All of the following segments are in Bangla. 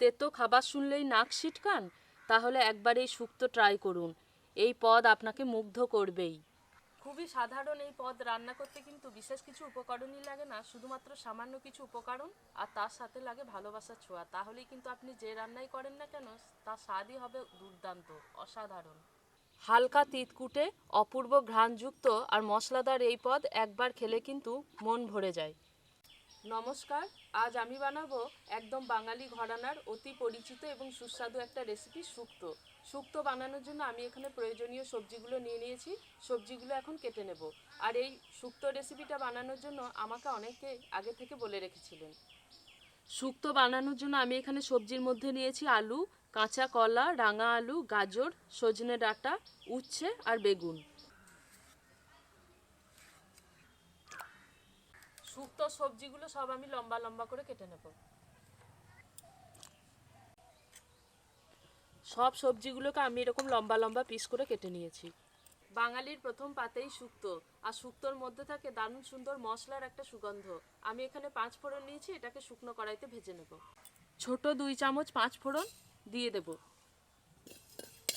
তেতো খাবার শুনলেই নাক সিটকান তাহলে একবার এই শুক্তো ট্রাই করুন। এই পদ আপনাকে মুগ্ধ করবেই। খুবই সাধারণ এই পদ রান্না করতে কিন্তু বিশেষ কিছু উপকরণই লাগে না শুধুমাত্র সামান্য কিছু উপকরণ আর তার সাথে লাগে ভালোবাসার ছোঁয়া। তাহলেই কিন্তু আপনি যে রান্নাই করেন না কেন তার স্বাদই হবে দুর্দান্ত অসাধারণ। হালকা তিতকুটে অপূর্ব ঘ্রাণযুক্ত আর মশলাদার এই পদ একবার খেলে কিন্তু মন ভরে যায়। নমস্কার, আজ আমি বানাবো একদম বাঙালি ঘরানার অতি পরিচিত এবং সুস্বাদু একটা রেসিপি শুক্তো। শুক্তো বানানোর জন্য আমি এখানে প্রয়োজনীয় সবজিগুলো নিয়ে নিয়েছি, সবজিগুলো এখন কেটে নেব। আর এই শুক্তো রেসিপিটা বানানোর জন্য আমাকে অনেকে আগে থেকে বলে রেখেছিলেন। শুক্তো বানানোর জন্য আমি এখানে সবজির মধ্যে নিয়েছি আলু, কাঁচা কলা, রাঙা আলু, গাজর, সজনে ডাঁটা, উচ্ছে আর বেগুন। শুক্তো সবজিগুলো সব আমি লম্বা লম্বা করে কেটে নেব। সব সবজিগুলোকে আমি এরকম লম্বা লম্বা পিস করে কেটে নিয়েছি। বাঙালির প্রথম পাতেই শুক্তো, আর শুক্তোর মধ্যে থাকে দারুণ সুন্দর মশলার একটা সুগন্ধ। আমি এখানে পাঁচ ফোড়ন নিয়েছি, এটাকে শুকনো কড়াইতে ভেজে নেব। ছোট দুই চামচ পাঁচ ফোড়ন দিয়ে দেব।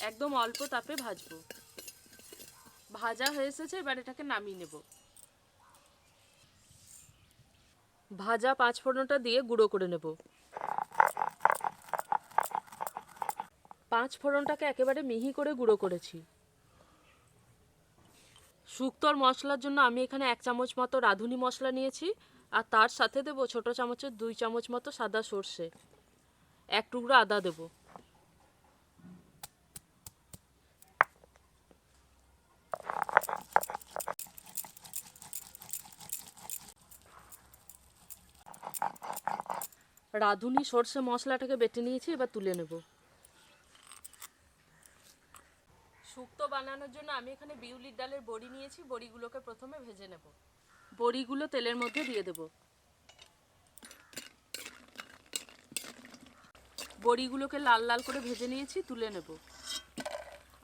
একদম অল্প তাপে ভাজবো। ভাজা হয়ে এসেছে, এবার এটাকে নামিয়ে নেব। ভাজা পাঁচফোড়নটা দিয়ে গুঁড়ো করে নেব। পাঁচ ফোড়নটাকে একেবারে মিহি করে গুঁড়ো করেছি। শুক্তর মশলার জন্য আমি এখানে এক চামচ মতো রাঁধুনি মশলা নিয়েছি, আর তার সাথে দেবো ছোট চামচের দুই চামচ মতো সাদা সর্ষে। এক টুকরো আদা দেবো। রাঁধুনি সর্ষে মশলাটাকে বেটে নিয়েছি, এবার তুলে নেব। শুক্তো বানানোর জন্য আমি এখানে বিউলির ডালের বড়ি নিয়েছি, বড়িগুলোকে প্রথমে ভেজে নেব। বড়িগুলো তেলের মধ্যে দিয়ে দেব। বড়িগুলোকে লাল লাল করে ভেজে নিয়েছি, তুলে নেব।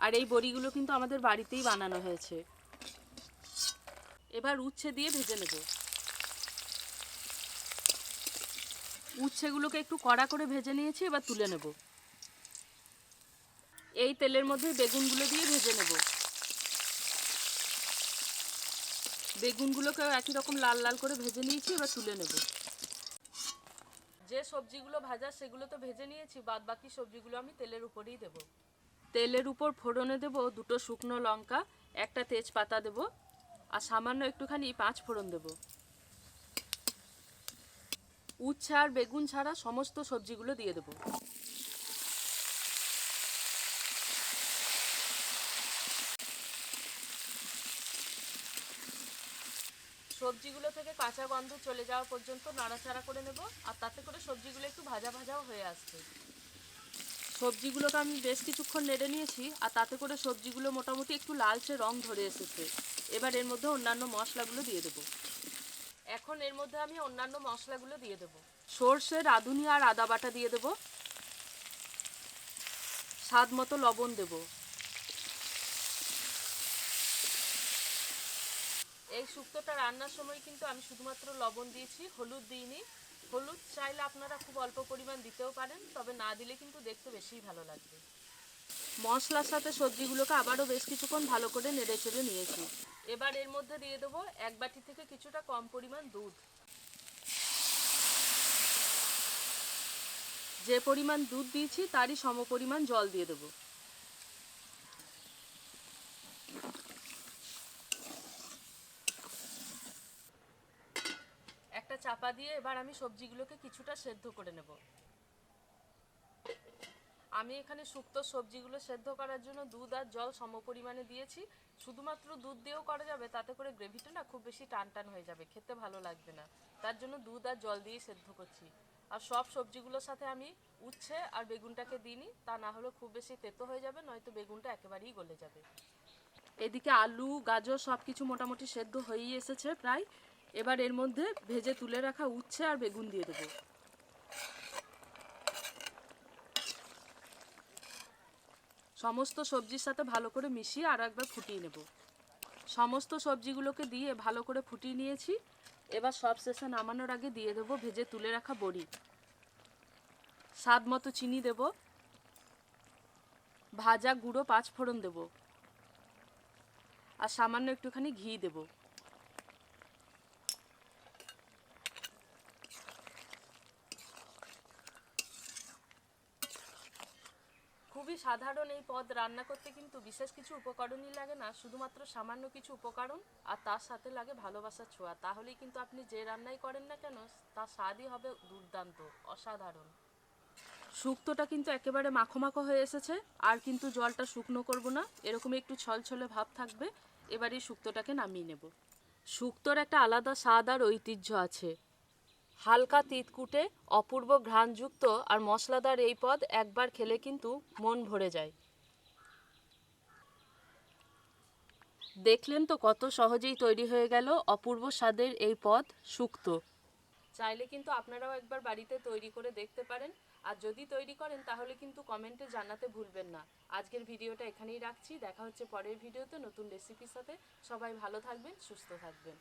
আর এই বড়িগুলো কিন্তু আমাদের বাড়িতেই বানানো হয়েছে। এবার উচ্ছে দিয়ে ভেজে নেব। উচ্ছেগুলোকে একটু কড়া করে ভেজে নিয়েছি, এবার তুলে নেব। এই তেলের মধ্যে বেগুনগুলো দিয়ে ভেজে নেব। বেগুনগুলোকেও একই রকম লাল লাল করে ভেজে নিয়েছি, এবার তুলে নেব। যে সবজিগুলো ভাজা, সেগুলো তো ভেজে নিয়েছি, বাদ বাকি সবজিগুলো আমি তেলের উপরেই দেব। তেলের উপর ফোড়নে দেব দুটো শুকনো লঙ্কা, একটা তেজপাতা দেব, আর সামান্য একটুখানি পাঁচ ফোড়ন দেবো। উচ্ছে আর বেগুন ছাড়া সমস্ত সবজিগুলো দিয়ে দেবো। সবজিগুলো থেকে কাঁচা গন্ধ চলে যাওয়া পর্যন্ত নাড়াচাড়া করে নেব, আর তাতে করে সবজিগুলো একটু ভাজা ভাজাও হয়ে আসছে সবজিগুলোকে আমি বেশ কিছুক্ষণ নেড়ে নিয়েছি, আর তাতে করে সবজিগুলো মোটামুটি একটু লালচে রং ধরে এসেছে। এবার এর মধ্যে অন্যান্য মশলাগুলো দিয়ে দেবো। এখন এর মধ্যে আমি অন্যান্য মশলাগুলো দিয়ে দেবো। সর্ষে, রাঁধুনি আর আদা বাটা দিয়ে দেবো। স্বাদ মতো লবণ দেব। এই শুক্তোটা রান্নার সময় কিন্তু আমি শুধুমাত্র লবণ দিয়েছি, হলুদ দিইনি। হলুদ চাইলে আপনারা খুব অল্প পরিমাণ দিতেও পারেন, তবে না দিলে কিন্তু দেখতে বেশিই ভালো লাগবে। মশলার সাথে সবজিগুলোকে আবারও বেশ কিছুক্ষণ ভালো করে নেড়ে চেড়ে নিয়েছি। এবার এর মধ্যে দিয়ে দেবো এক বাটি থেকে কিছুটা কম পরিমাণ দুধ। যে পরিমাণ দুধ দিয়েছি, তারই সম পরিমাণ জল দিয়ে দেবো। একটা চাপা দিয়ে এবার আমি সবজিগুলোকে কিছুটা সেদ্ধ করে নেব। আমি এখানে শুক্তো সবজিগুলো সেদ্ধ করার জন্য দুধ আর জল সম পরিমাণে দিয়েছি। শুধুমাত্র দুধ দিয়েও করা যাবে, তাতে করে গ্রেভিটা না খুব বেশি টান টান হয়ে যাবে, খেতে ভালো লাগবে না। তার জন্য দুধ আর জল দিয়ে সেদ্ধ করছি। আর সব সবজিগুলোর সাথে আমি উচ্ছে আর বেগুনটাকে দিইনি, তা না হলে খুব বেশি তেতো হয়ে যাবে, নয়তো বেগুনটা একেবারেই গলে যাবে। এদিকে আলু, গাজর সব কিছু মোটামুটি সেদ্ধ হয়েই এসেছে প্রায়। এবার এর মধ্যে ভেজে তুলে রাখা উচ্ছে আর বেগুন দিয়ে দেবো। সমস্ত সবজির সাথে ভালো করে মিশিয়ে আর একবার ফুটিয়ে নেব। সমস্ত সবজিগুলোকে দিয়ে ভালো করে ফুটিয়ে নিয়েছি। এবার সব শেষে নামানোর আগে দিয়ে দেব ভেজে তুলে রাখা বড়ি। স্বাদ মতো চিনি দেব। ভাজা গুঁড়ো পাঁচ ফোড়ন দেব। আর সামান্য একটুখানি ঘি দেব। খুবই সাধারণ এই পদ রান্না করতে কিন্তু বিশেষ কিছু উপকরণই লাগে না, শুধুমাত্র সামান্য কিছু উপকরণ আর তার সাথে লাগে ভালোবাসার ছোঁয়া। তাহলেই কিন্তু আপনি যে রান্নাই করেন না কেন, তার স্বাদই হবে দুর্দান্ত, অসাধারণ। শুক্তোটা কিন্তু একেবারে মাখো মাখো হয়ে এসেছে, আর কিন্তু জলটা শুকনো করব না, এরকম একটু ছলছলে ভাব থাকবে এবার এই শুক্তোটাকে নামিয়ে নেব। শুক্তোর একটা আলাদা স্বাদ আর ঐতিহ্য আছে। হালকা তিতকুটে, অপূর্ব ঘ্রাণযুক্ত আর মশলাদার এই পদ একবার খেলে কিন্তু মন ভরে যায়। দেখলেন তো কত সহজেই তৈরি হয়ে গেল অপূর্ব স্বাদের এই পদ শুক্তো চাইলে কিন্তু আপনারাও একবার বাড়িতে তৈরি করে দেখতে পারেন। আর যদি তৈরি করেন তাহলে কিন্তু কমেন্টে জানাতে ভুলবেন না। আজকের ভিডিওটা এখানেই রাখছি। দেখা হচ্ছে পরের ভিডিওতে নতুন রেসিপির সাথে। সবাই ভালো থাকবেন, সুস্থ থাকবেন।